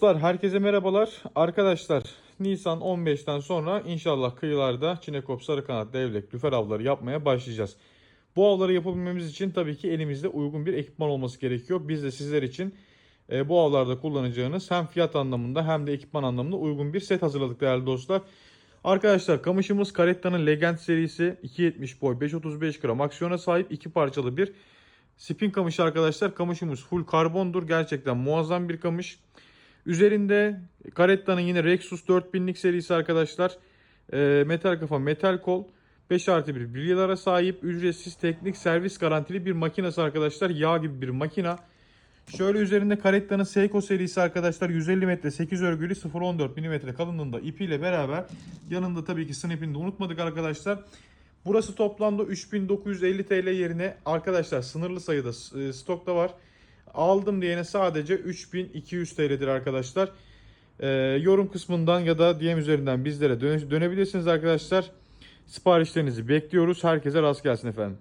Herkese merhabalar. Arkadaşlar Nisan 15'ten sonra inşallah kıyılarda Çinekop, Sarıkanat, Devlek, Lüfer avları yapmaya başlayacağız. Bu avları yapabilmemiz için tabii ki elimizde uygun bir ekipman olması gerekiyor. Biz de sizler için e, bu avlarda kullanacağınız hem fiyat anlamında hem de ekipman anlamında uygun bir set hazırladık değerli dostlar. Arkadaşlar kamışımız Caretta'nın Legend serisi 2.70 boy 5.35 gram aksiyona sahip iki parçalı bir spin kamış arkadaşlar. Kamışımız full karbondur. Gerçekten muazzam bir kamış. Üzerinde Caretta'nın yine Rexus 4000'lik serisi arkadaşlar. E, metal kafa, metal kol. 5 artı 1 bilyalara sahip ücretsiz teknik servis garantili bir makinesi arkadaşlar. Yağ gibi bir makina. Şöyle üzerinde Caretta'nın Seiko serisi arkadaşlar 150 metre 8 örgülü 0.14 mm kalınlığında ipiyle beraber yanında tabii ki snap'ini de unutmadık arkadaşlar. Burası toplamda 3950 TL yerine arkadaşlar sınırlı sayıda e, stokta var. Aldım diyene sadece 3200 TL'dir arkadaşlar. Ee, yorum kısmından ya da DM üzerinden bizlere döne- dönebilirsiniz arkadaşlar. Siparişlerinizi bekliyoruz. Herkese rast gelsin efendim.